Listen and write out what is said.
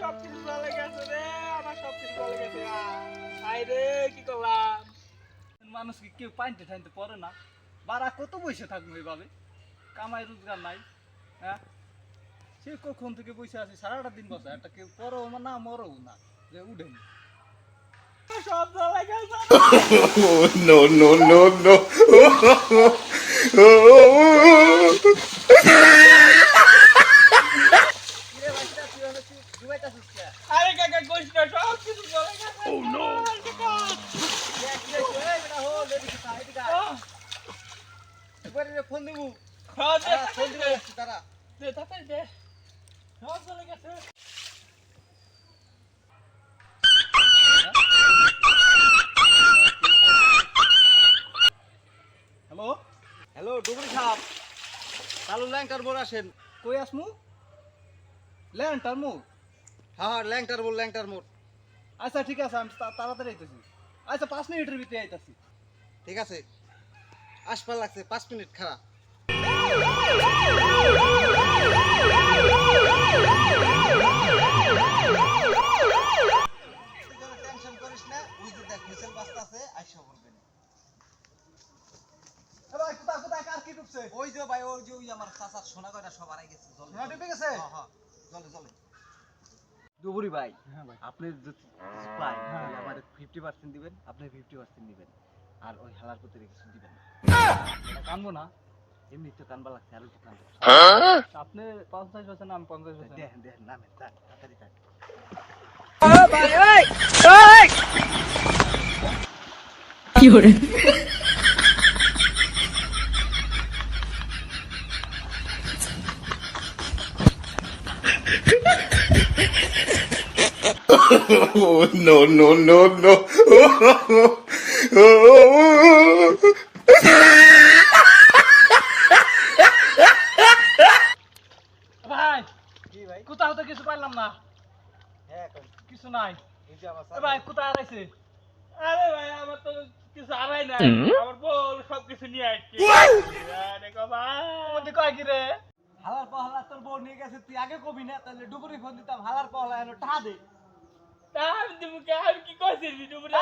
সব কিছু চলে গেছে রে আমার সব কিছু চলে গেছে আই রে কি করলাম মানুষ কি কেউ পাইতে ঠাইতে পড়ে না বারা কত বসে থাকব এইভাবে কামাই রোজগার নাই হ্যাঁ সে কখন থেকে বসে আছে সারাটা দিন বসে একটা কেউ পড়ো না মরও না যে উঠেন সব চলে গেছে Oh, no, no, no, no. আরে কাকা কইস না সব কিছু চলে গেছে। ও নো ফোন দেবো হ্যাঁ দে ফোন দে দেবো দে তাড়াতাড়ি দে সব চলে গেছে হ্যালো হ্যালো ডুবুরি সাহেব। কালু ল্যাংটার বোর আসেন। কই আসমু? ল্যান্ড তার মুখ হ্যাঁ হ্যাঁ ল্যাংটার বোর ল্যাংটার মোড়। আচ্ছা ঠিক আছে আমি তা- তাড়াতাড়ি আইতেছি। আচ্ছা পাঁচ মিনিটের ভিতরে আইতাছি। ঠিক আছে। আসবার লাগছে পাঁচ মিনিট খারাপ টেনশন করিস না ওই যে দেখ আছে আইসা ভাই কোথায় কোথায় কার কি ডুবছে ওই যে ভাই ওই যে ওই আমার চাচার সোনা কয়টা সব হারাই গেছে জলে সোনা ডুবে গেছে? হ্যাঁ হ্যাঁ জলে জলে। ডুবুরি ভাই হ্যাঁ ভাই। আপনি যদি পাই হ্যাঁ। তাহলে আমার ফিফটি পার্সেন্ট দিবেন আপনি ফিফটি পার্সেন্ট দিবেন। আর ওই হালার প্রতি কিছু দিবেন না। এটা কানবো না। এমনি তো কানবা লাগছে আর একটু কানবো। আপনি পঞ্চাশ পার্সেন্ট আমি পঞ্চাশ পার্সেন্ট দেখেন দেখেন নামে তার তাড়াতাড়ি তার Oh, no, no, no, no. ভাই কি ভাই কোথাও তো কিছু পাইলাম না। হ্যাঁ কিছু নাই। ভাই কোথায় হারাইছে আরে ভাই আমার তো কিছু হারাই নাই। আমার বল সব কিছু নিয়ে আসছে। কয় কি রে? হালার পাহলা তোর বউ নিয়ে গেছে তুই আগে কবি না তাহলে ডুবুরি ফোন দিতাম হালার পহলা এলো টাহা দে। আমি কি কইছি ভিডিও বলে